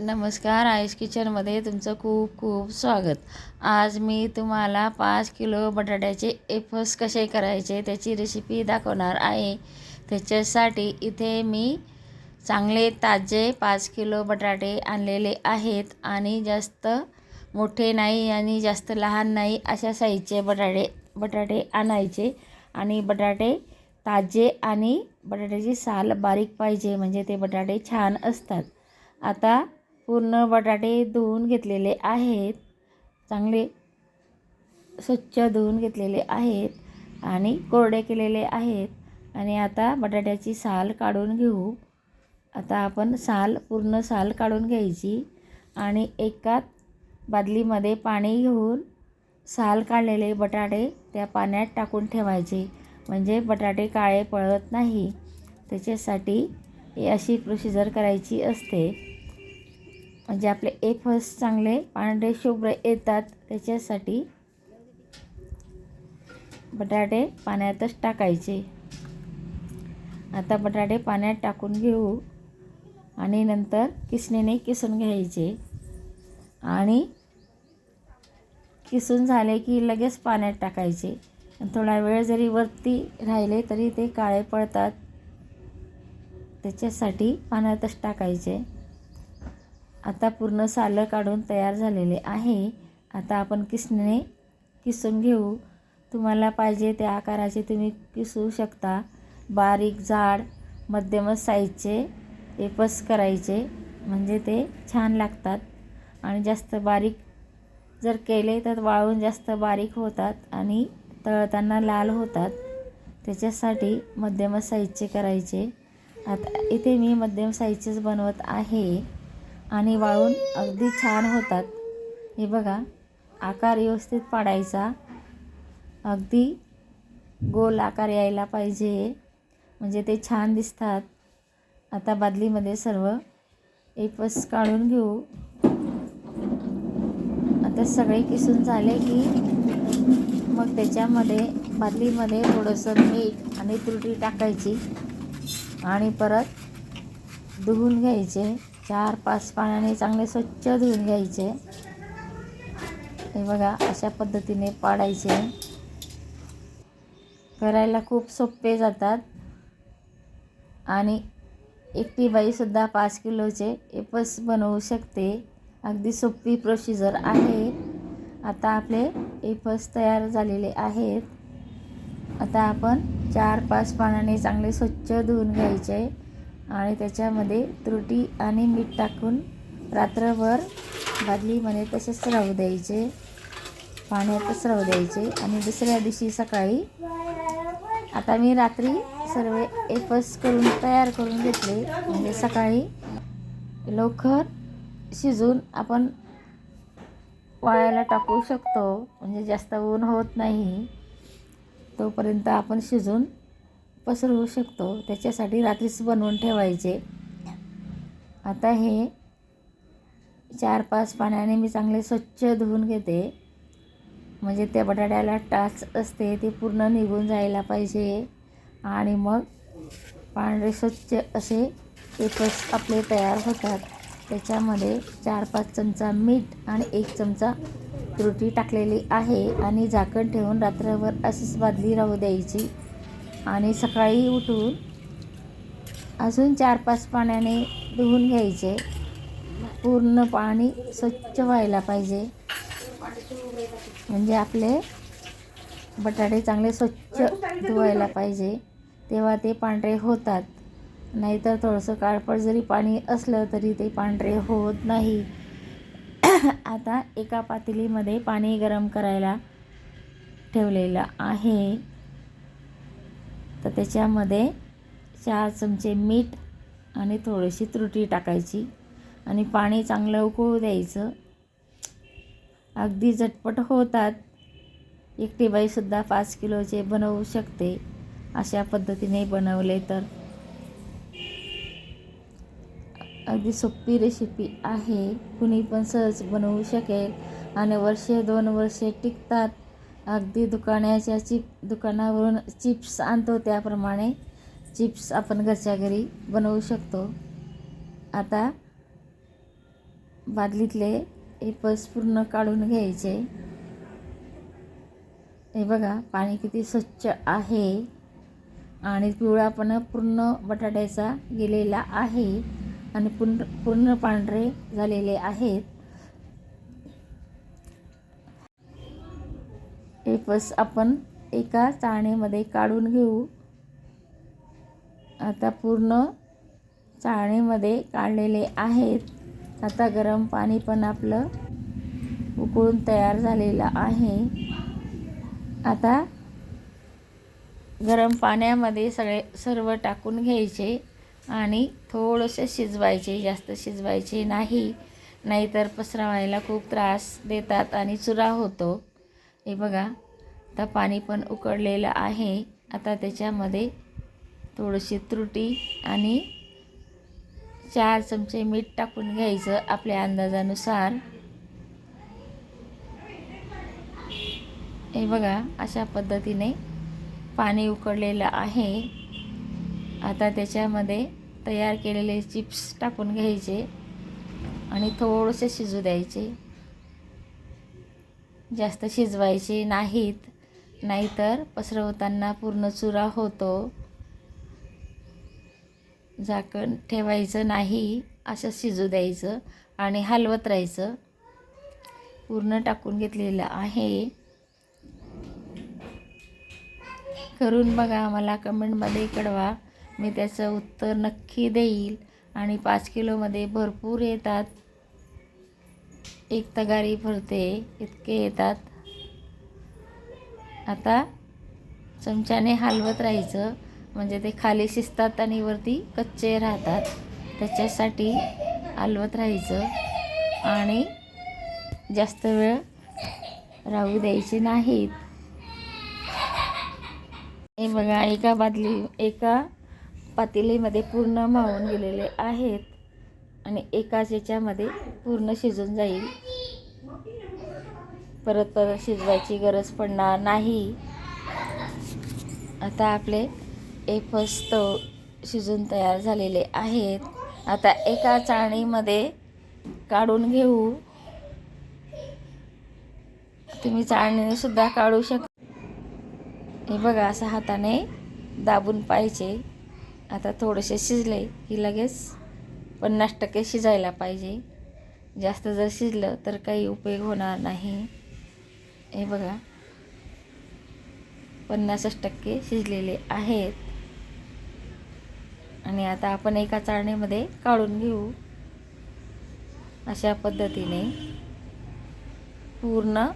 नमस्कार आयुष किचनमध्ये तुमचं खूप खूप स्वागत. आज मी तुम्हाला पाच किलो बटाट्याचे एफस कसे करायचे त्याची रेसिपी दाखवणार आहे. त्याच्यासाठी इथे मी चांगले ताजे पाच किलो बटाटे आणलेले आहेत आणि जास्त मोठे नाही आणि जास्त लहान नाही अशा साईजचे बटाटे बटाटे आणायचे. आणि बटाटे ताजे आणि बटाट्याची साल बारीक पाहिजे म्हणजे ते बटाटे छान असतात. आता पूर्ण बटाटे धुवून घेतलेले आहेत. चांगले स्वच्छ धुवून घेतलेले आहेत आणि कोरडे केलेले आहेत. आणि आता बटाट्याची साल काढून घेऊ. आता आपण साल पूर्ण साल काढून घ्यायची आणि एकाच बादलीमध्ये पाणी घेऊन साल काढलेले बटाटे त्या पाण्यात टाकून ठेवायचे. म्हणजे बटाटे काळे पळत नाही. त्याच्यासाठी अशी प्रोसिजर करायची असते. म्हणजे आपले ए फर्स्ट चांगले पांढरे शुभ्र येतात त्याच्यासाठी बटाटे पाण्यातच टाकायचे. आता बटाटे पाण्यात टाकून घेऊ आणि नंतर किसणीने किसून घ्यायचे. आणि किसून झाले की लगेच पाण्यात टाकायचे. थोडा वेळ जरी वरती राहिले तरी ते काळे पडतात. त्याच्यासाठी पाण्यातच टाकायचे. आता पूर्ण सालं काढून तयार झालेले आहे. आता आपण किसणे किसून घेऊ. तुम्हाला पाहिजे त्या आकाराचे तुम्ही किसू शकता. बारीक जाड मध्यम साईजचे एपस करायचे म्हणजे ते छान लागतात. आणि जास्त बारीक जर केले तर वाळून जास्त बारीक होतात आणि तळताना लाल होतात. त्याच्यासाठी मध्यम साईजचे करायचे. आता इथे मी मध्यम साईजचेच बनवत आहे. आणि वाळून अगदी छान होतात. हे बघा आकार व्यवस्थित पाडायचा. अगदी गोल आकार यायला पाहिजे. म्हणजे ते छान दिसतात. आता बादलीमध्ये सर्व एपस काढून घेऊ. आता सगळे किसून झाले की मग त्याच्यामध्ये बादलीमध्ये थोडंसं मीठ आणि तुरटी टाकायची. आणि परत धुवून घ्यायचे. चार पाच पाण्याने चांगले स्वच्छ धुवून घ्यायचे. हे बघा अशा पद्धतीने पाडायचे. करायला खूप सोपे जातात. आणि एकटी बाईसुद्धा पाच किलोचे एपस बनवू शकते. अगदी सोपी प्रोसिजर आहे. आता आपले एपस तयार झालेले आहेत. आता आपण चार पाच पाण्याने चांगले स्वच्छ धुवून घ्यायचे. आणि त्याच्यामध्ये त्रुटी आणि मीठ टाकून रात्रभर बादलीमध्ये तसेच राहू द्यायचे. पाण्यातच राहू द्यायचे. आणि दुसऱ्या दिवशी सकाळी आता मी रात्री सर्व एकच करून तयार करून घेतले. म्हणजे सकाळी लवकर शिजून आपण वाळायला टाकू शकतो. म्हणजे जास्त ऊन होत नाही. तोपर्यंत आपण शिजून पसरवू शकतो. त्याच्यासाठी रात्रीच बनवून ठेवायचे. आता हे चार पाच पाण्याने मी चांगले स्वच्छ धुवून घेते. म्हणजे त्या बटाट्याला टाच असते ते पूर्ण निघून जायला पाहिजे. आणि मग पांढरे स्वच्छ असे एकच आपले तयार होतात. त्याच्यामध्ये चार पाच चमचा मीठ आणि एक चमचा त्रुटी टाकलेली आहे. आणि झाकण ठेवून रात्रभर अशीच बादली राहू द्यायची. आणि सकाळी उठून अजून चार पाच पाण्याने धुवून घ्यायचे. पूर्ण पाणी स्वच्छ व्हायला पाहिजे. म्हणजे आपले बटाटे चांगले स्वच्छ धुवायला पाहिजे. तेव्हा ते पांढरे होतात. नाहीतर थोडंसं काळपट जरी पाणी असलं तरी ते पांढरे होत नाही. आता एका पातेलीमध्ये पाणी गरम करायला ठेवलेलं आहे. तर त्याच्यामध्ये चार चमचे मीठ आणि थोडीशी त्रुटी टाकायची आणि पाणी चांगलं उकळू द्यायचं. अगदी झटपट होतात. एकटी बाईसुद्धा पाच किलोचे बनवू शकते. अशा पद्धतीने बनवले तर. अगदी सोपी रेसिपी आहे. कुणी पण सहज बनवू शकेल. आणि वर्षे दोन वर्षे टिकतात. अगदी दुकानाच्या चिप दुकानावरून चिप्स आणतो त्याप्रमाणे चिप्स आपण घरच्या घरी बनवू शकतो. आता बादलीतले हे पस पूर्ण काढून घ्यायचे. हे बघा पाणी किती स्वच्छ आहे. आणि पिवळापणा पूर्ण बटाट्याचा गेलेला आहे. आणि पूर्ण पूर्ण पांढरे झालेले आहेत. एपस आपण एका चाळणीमध्ये काढून घेऊ. आता पूर्ण चाळणीमध्ये काढलेले आहेत. आता गरम पाणी पण आपलं उकळून तयार झालेलं आहे. आता गरम पाण्यामध्ये सगळे सर्व टाकून घ्यायचे आणि थोडंसं शिजवायचे जास्त शिजवायचे नाही. नाहीतर पसरवायला खूप त्रास देतात आणि चुरा होतो. हे बघा आता पाणी पण उकळलेलं आहे. आता त्याच्यामध्ये थोडीशी त्रुटी आणि चार चमचे मीठ टाकून घ्यायचं आपल्या अंदाजानुसार. हे बघा अशा पद्धतीने पाणी उकडलेलं आहे. आता त्याच्यामध्ये तयार केलेले चिप्स टाकून घ्यायचे आणि थोडेसे शिजू द्यायचे. जास्त शिजवायचे नाहीत. नाहीतर पसरवताना पूर्ण चुरा होतो. झाकण ठेवायचं नाही असं शिजू द्यायचं आणि हलवत राहायचं. पूर्ण टाकून घेतलेलं आहे. करून बघा मला कमेंटमध्ये कळवा. मी त्याचं उत्तर नक्की देईल. आणि पाच किलोमध्ये भरपूर येतात. एक तगारी भरते इतके येतात. आता चमच्याने हलवत राहायचं. म्हणजे ते खाली शिजतात आणि वरती कच्चे राहतात. त्याच्यासाठी हलवत राहायचं. आणि जास्त वेळ राहू द्यायचे नाहीत. हे बघा एका बादली एका पातेलीमध्ये पूर्ण मावून गेलेले आहेत. आणि एकाच याच्यामध्ये पूर्ण शिजून जाईल. परत परत शिजवायची गरज पडणार नाही. आता आपले एफस तो शिजून तयार झालेले आहेत. आता एका चाळणीमध्ये काढून घेऊ. तुम्ही चाळणीने सुद्धा काढू शकता हे बघा असं हाताने दाबून पाहिजे आता थोडेसे शिजले की लगेच पन्नास टक्के शिजायला पाहिजे. जास्त जर शिजलं तर काही उपयोग होणार नाही. हे बघा. पन्नासच टक्के शिजलेले आहेत. आणि आता आपण एका चाळणीमध्ये काढून घेऊ. अशा पद्धतीने पूर्ण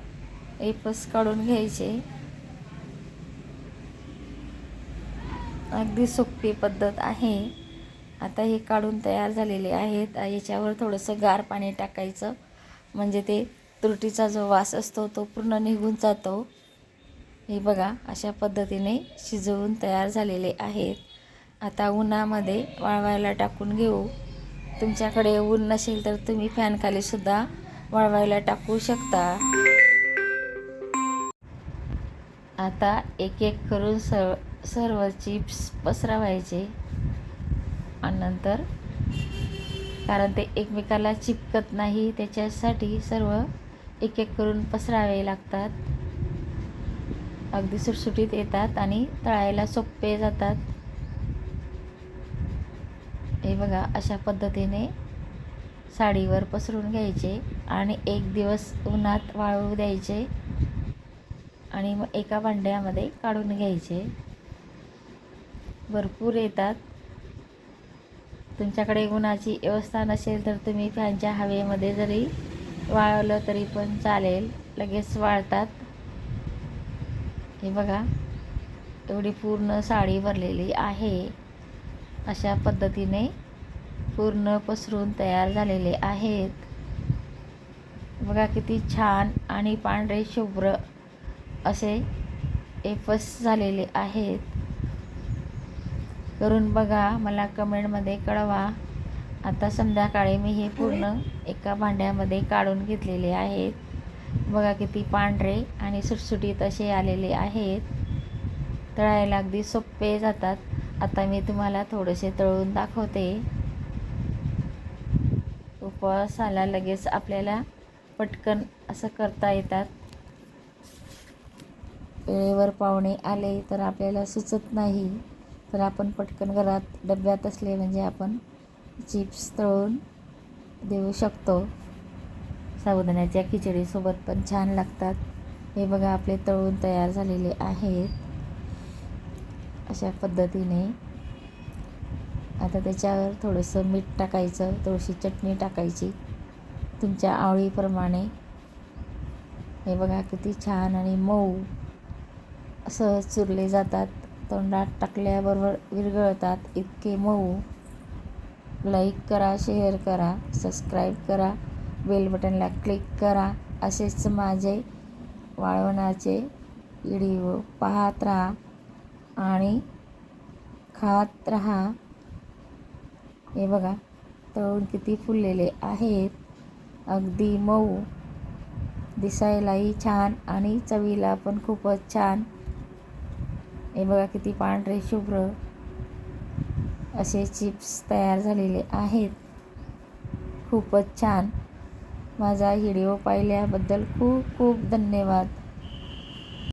एपस काढून घ्यायचे. अगदी सोपी पद्धत आहे. आता हे काढून तयार झालेले आहेत. याच्यावर थोडंसं गार पाणी टाकायचं. म्हणजे ते त्रुटीचा जो वास असतो तो पूर्ण निघून जातो. हे बघा अशा पद्धतीने शिजवून तयार झालेले आहेत. आता उन्हामध्ये वाळवायला टाकून घेऊ. तुमच्याकडे ऊन नसेल तर तुम्ही फॅनखालीसुद्धा वाळवायला टाकू शकता. आता एक एक करून सर्व सर्व चिप्स पसरवायचे. आणि नंतर कारण ते एकमेकाला चिपकत नाही त्याच्यासाठी सर्व एक एक करून पसरावे लागतात. अगदी सुटसुटीत येतात आणि तळायला सोपे जातात. हे बघा अशा पद्धतीने साडीवर पसरून घ्यायचे आणि एक दिवस उन्हात वाळू द्यायचे आणि मग एका भांड्यामध्ये काढून घ्यायचे. भरपूर येतात. तुमच्याकडे उन्हाची व्यवस्था नसेल तर तुम्ही फॅनच्या हवेमध्ये जरी वाळवलं तरी पण चालेल. लगेच वाळतात. हे बघा एवढी पूर्ण साडी भरलेली आहे. अशा पद्धतीने पूर्ण पसरून तयार झालेले आहेत. बघा किती छान आणि पांढरे शुभ्र असे एफस झालेले आहेत. करून बघा मला कमेंटमध्ये कळवा. आता संध्याकाळी मी हे पूर्ण एका भांड्यामध्ये काढून घेतलेले आहेत. बघा किती पांढरे आणि सुटसुटीत असे आलेले आहेत. तळायला अगदी सोपे जातात. आता मी तुम्हाला थोडेसे तळून दाखवते. उपवासाला लगेच आपल्याला पटकन असं करता येतात. वेळेवर पाहुणे आले तर आपल्याला सुचत नाही. तर आपण पटकन घरात डब्यात असले म्हणजे आपण चिप्स तळून देऊ शकतो. साबुदाण्याच्या खिचडीसोबत पण छान लागतात. हे बघा आपले तळून तयार झालेले आहेत. अशा पद्धतीने. आता त्याच्यावर थोडंसं मीठ टाकायचं थोडीशी चटणी टाकायची. तुमच्या आवळीप्रमाणे हे बघा किती छान आणि मऊ. असं चुरले जातात. तोंडात टाकल्याबरोबर विरघळतात. इतके मऊ. लाईक करा शेअर करा सबस्क्राईब करा बेल बटनला क्लिक करा असेच माझे वाळवणाचे व्हिडिओ पाहत राहा आणि खात राहा. हे बघा तळून किती फुललेले आहेत. अगदी मऊ. दिसायलाही छान आणि चवीला पण खूपच छान. हे बघा किती पांढरे शुभ्र असे चिप्स तयार झालेले आहेत. खूपच छान. माझा व्हिडिओ पाहिल्याबद्दल खूप खूप धन्यवाद.